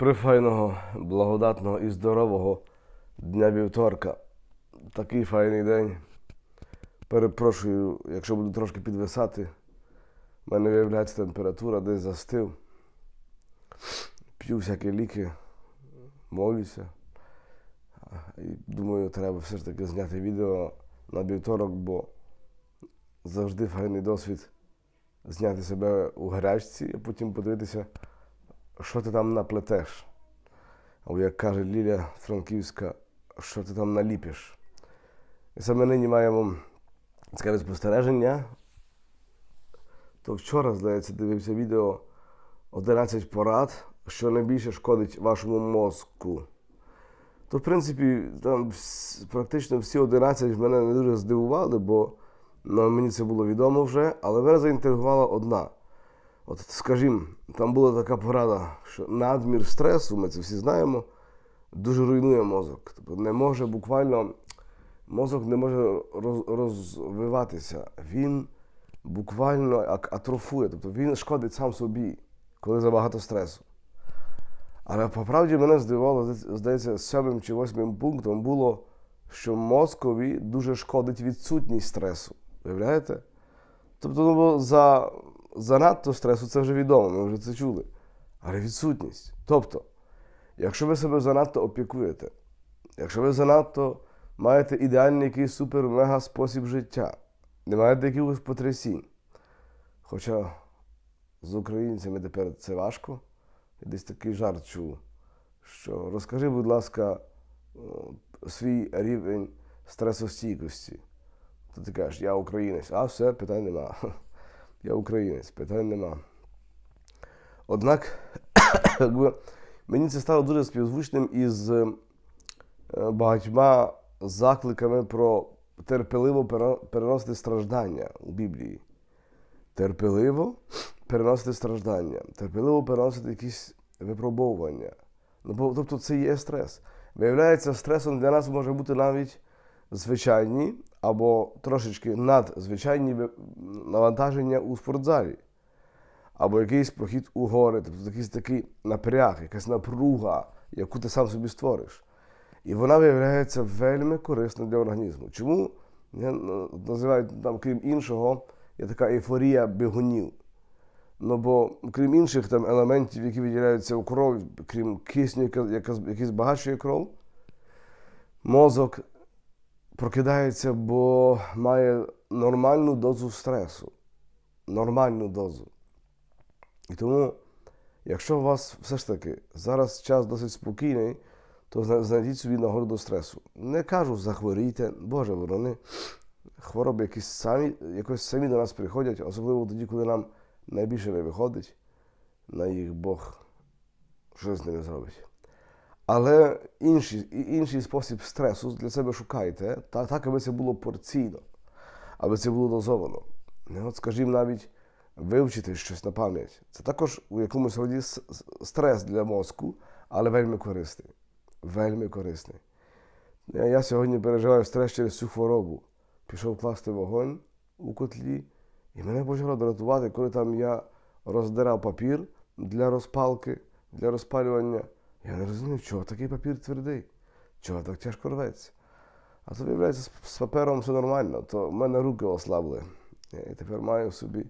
Прифайного, благодатного і здорового дня вівторка. Такий файний день. Перепрошую, якщо буду трошки підвисати. У мене виявляється температура, десь застив. П'ю всякі ліки, молюся. І думаю, треба все ж таки зняти відео на вівторок, бо завжди файний досвід зняти себе у гарячці, а потім подивитися, що ти там наплетеш. Або, як каже Ліля Франківська, що ти там наліпиш. І саме нині маємо цікаве спостереження. То вчора, здається, дивився відео 11 порад, що найбільше шкодить вашому мозку. То, в принципі, там практично всі 11 мене не дуже здивували, бо ну, мені це було відомо вже, але мене заінтригувала одна. От, скажімо, там була така порада, що надмір стресу, ми це всі знаємо, дуже руйнує мозок. Тобто не може буквально, мозок не може роз, розвиватися. Він буквально атрофує, тобто він шкодить сам собі, коли забагато стресу. Але по правді мене здивувало, здається- сьомим чи восьмим пунктом було, що мозкові дуже шкодить відсутність стресу. Уявляєте? Тобто, ну, за, занадто стресу це вже відомо, ми вже це чули. Але відсутність. Тобто, якщо ви себе занадто опікуєте, якщо ви занадто маєте ідеальний якийсь супер-мега спосіб життя, не маєте якихось потрясінь. Хоча з українцями тепер це важко. Я десь такий жарт чув, що розкажи, будь ласка, свій рівень стресостійкості. То ти кажеш, я українець, а все, питань нема. Я українець, питань нема. Однак, мені це стало дуже співзвучним із е, багатьма закликами про терпеливо переносити страждання у Біблії. Терпеливо переносити страждання, терпеливо переносити якісь випробовування. Ну, тобто це є стрес. Виявляється, стресом для нас може бути навіть звичайні або трошечки надзвичайні навантаження у спортзалі, або якийсь похід у гори, тобто якийсь такий напряг, якась напруга, яку ти сам собі створиш. І вона виявляється вельми корисна для організму. Чому я ну, називають там, крім іншого, є така ейфорія бігунів. Ну бо крім інших там елементів, які виділяються у кров, крім кисню, яка, яка, який збагачує кров, мозок прокидається, бо має нормальну дозу стресу. Нормальну дозу. І тому, якщо у вас все ж таки зараз час досить спокійний, то знайдіть собі нагоду до стресу. Не кажу, захворійте, Боже ворони. Хвороби якісь самі, якось самі до нас приходять, особливо тоді, коли нам найбільше не виходить, на їх Бог щось з ними зробить. Але інший, інший спосіб стресу для себе шукайте, та, так, аби це було порційно, аби це було дозовано. От, скажімо, навіть вивчити щось на пам'ять. Це також у якомусь роді стрес для мозку, але вельми корисний. Вельми корисний. Я сьогодні переживаю стрес через цю хворобу. Пішов класти вогонь у котлі, і мене почало дратувати, коли там я роздирав папір для розпалки, для розпалювання. Я не розумів, чого такий папір твердий, чого так тяжко рветься. А то, виявляється, з, папером все нормально, то в мене руки ослабли. Я тепер маю собі,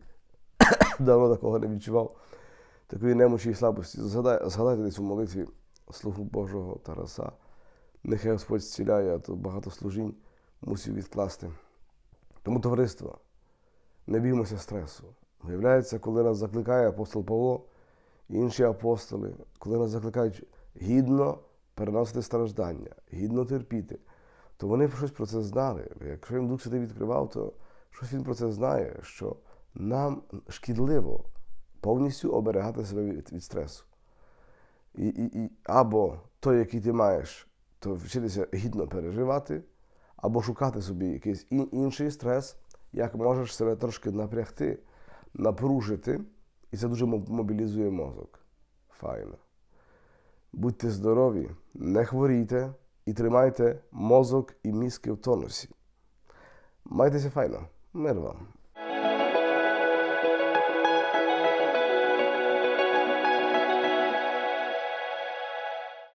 давно такого не відчував, такої немочі і слабості. Згадай, згадайте десь у молитві Слугу Божого Тараса. Нехай Господь зціляє, а то багато служінь мусив відкласти. Тому товариство, не біймося стресу. Виявляється, коли нас закликає апостол Павло і інші апостоли, коли нас закликають гідно переносити страждання, гідно терпіти, то вони щось про це знали. Якщо їм Дух Святий відкривав, то щось він про це знає, що нам шкідливо повністю оберегати себе від, від стресу. І, і, і або той, який ти маєш, то вчитися гідно переживати, або шукати собі якийсь ін- інший стрес, як можеш себе трошки напрягти, напружити, і це дуже мобілізує мозок. Файно. Будьте здорові, не хворійте і тримайте мозок і мізки в тонусі. Майтеся файно. Мир вам.